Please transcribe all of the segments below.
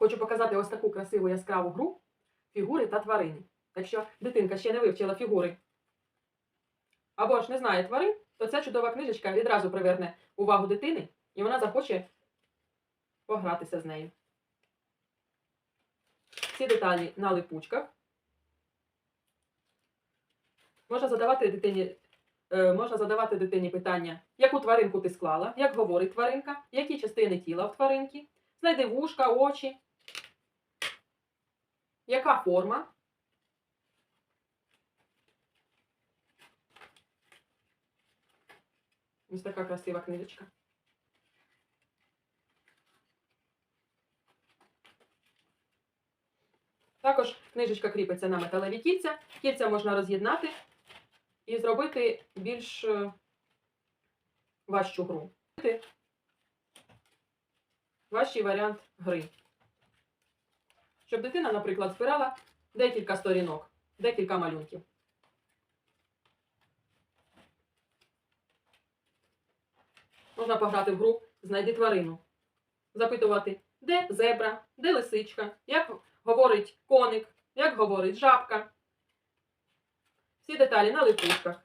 Хочу показати ось таку красиву яскраву гру фігури та тварини. Якщо дитинка ще не вивчила фігури або ж не знає тварин, то ця чудова книжечка відразу приверне увагу дитини, і вона захоче погратися з нею. Всі деталі на липучках. Можна задавати дитині, е, можна задавати дитині питання, яку тваринку ти склала, як говорить тваринка, які частини тіла в тваринки, знайди вушка, очі, яка форма. Ось така красива книжечка. Також книжечка кріпиться на металеві кільця. Кільця можна роз'єднати і зробити більш е, важчу гру. Важчий варіант гри. Щоб дитина, наприклад, збирала декілька сторінок, декілька малюнків. Можна пограти в гру Знайди тварину. Запитувати, де зебра, де лисичка, як говорить коник, як говорить жабка. Всі деталі на липучках.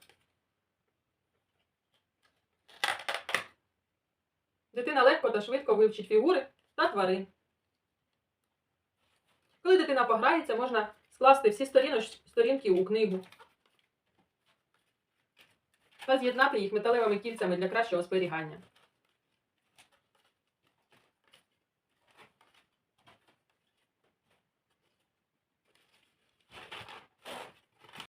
Дитина легко та швидко вивчить фігури та тварин. Коли дитина пограється, можна скласти всі сторінки у книгу та з'єднати їх металевими кільцями для кращого зберігання.